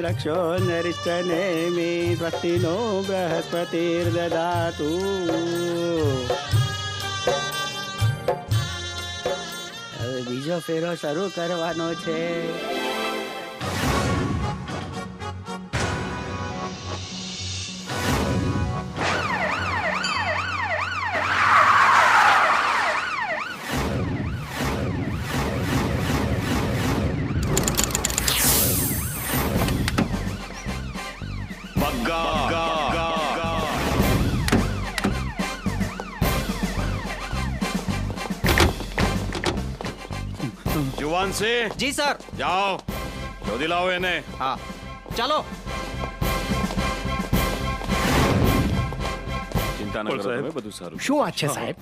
રક્ષો નરિષ્ઠ નેમિ સ્વસ્તિનો બૃહસ્પતિર્દદાતુ હવે બીજો ફેરો શરૂ કરવાનો છે. જુવાન છે જી સર. જાઓ. શોધી લાવો એને. હા. ચાલો. ચિંતા ન કરો તમે બધું સારું. શું વાત છે સાહેબ?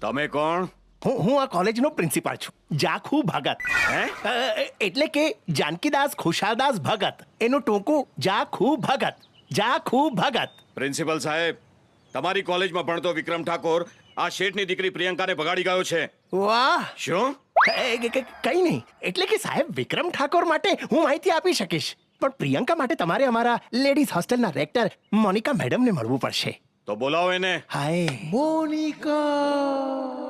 તમે કોણ? હું હું આ કોલેજનો પ્રિન્સિપાલ છું. જાખુ ભગત. હે? એટલે કે જાનકીદાસ ખુશાલદાસ ભગત. એનું ટૂંકું જાખુ ભગત. જાખુ ભગત. પ્રિન્સિપલ સાહેબ તમારી કોલેજમાં ભણતો વિક્રમ ઠાકોર આ શેઠની દીકરી પ્રિયંકાને ભગાડી ગયો છે. વાહ! શું? કઈ નહીં. એટલે કે સાહેબ વિક્રમ ઠાકોર માટે હું માહિતી આપી શકીશ. પણ પ્રિયંકા માટે તમારે અમારા લેડીઝ હોસ્ટેલના રેક્ટર મોનિકા મેડમને મળવું પડશે. તો બોલાવો એને. Hi. Monica!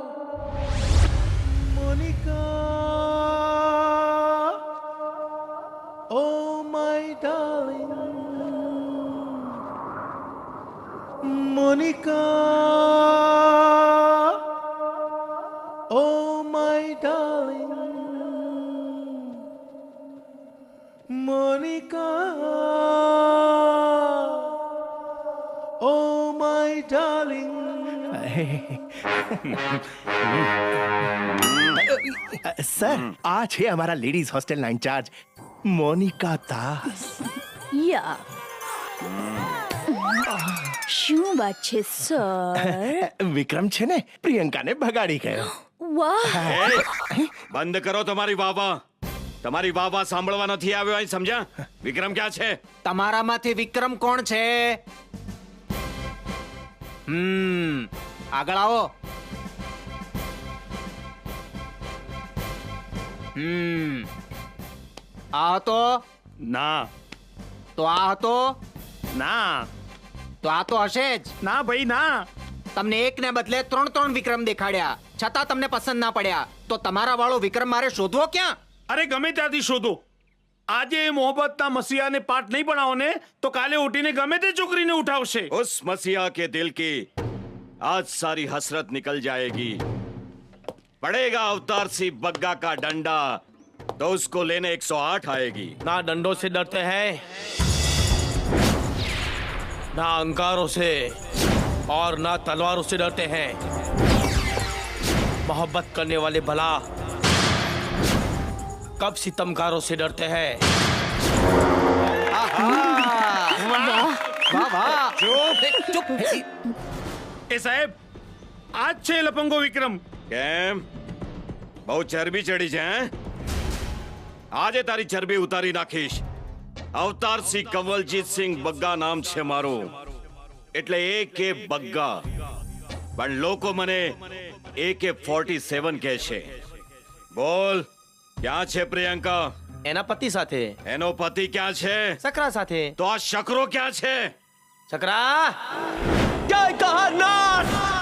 Monica oh my darling Monica Oh, my darling. Sir આ છે અમારા લેડીઝ હોસ્ટેલના ઇન્ચાર્જ મોનિકા દાસ યા શું વાત છે સર? વિક્રમ છે ને પ્રિયંકાને ભગાડી ગયો. વાહ! બંધ કરો તમારી વાવા. તમારી વાવા સાંભળવા નથી આવ્યો અહીં સમજ્યા? વિક્રમ ક્યાં છે? તમારામાંથી વિક્રમ કોણ છે? હમ આગળ આવો. હમ આ હતો? ના. તો આ હતો? ના. તો આ તો હશે જ ના ભાઈ ના તમને એક ને બદલે ત્રણ ત્રણ વિક્રમ દેખાડ્યા છતાં તમને પસંદ ના પડ્યા તો તમારા વાળો વિક્રમ મારે શોધવો ક્યાં અરે ગમે ત્યાંથી શોધો આજે એ મોહબ્બતના મસીહાને પાઠ નહીં ભણાવો ને તો કાલે ઉઠીને ગમે તે છોકરીને ઉઠાવશે उस मसीहा के दिल की आज सारी हसरत निकल जाएगी पड़ेगा अवतार सी बग्गा का डंडा तो उसको लेने 108 आएगी ना डंडों से डरते हैं ना अंगारों से और ना तलवारों से डरते हैं मोहब्बत करने वाले भला कब सितमकारों से डरते हैं વાહ વાહ ચૂપ એ સાહેબ આજ છે લપંગો વિક્રમ કેમ બહુ ચરબી ચડી છે હે આજે તારી ચરબી ઉતારી નાખીશ અવતાર સિંહ કંવલજીત સિંહ બગ્ગા નામ છે મારું. એટલે એ કે બગ્ગા. પણ લોકો મને એ કે ફોર્ટી સેવન કહે છે. બોલ ક્યાં છે પ્રિયંકા? એના પતિ સાથે. એનો પતિ ક્યાં છે? સકરા સાથે. તો આ શકરો ક્યાં છે? સકરા! જય કહાનાથ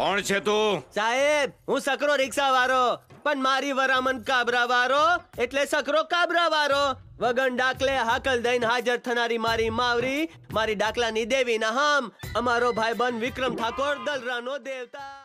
કોણ છે તું? સાહેબ, હું સકરો રિક્ષા વાળો પણ મારી વરામન કાબરા વાળો એટલે સકરો કાબરા વાળો વગન ડાકલે હાકલ દઈને હાજર થનારી મારી માવરી, મારી ડાકલાની દેવી ના હમ અમારો ભાઈ બન વિક્રમ ઠાકોર દલરાનો દેવતા.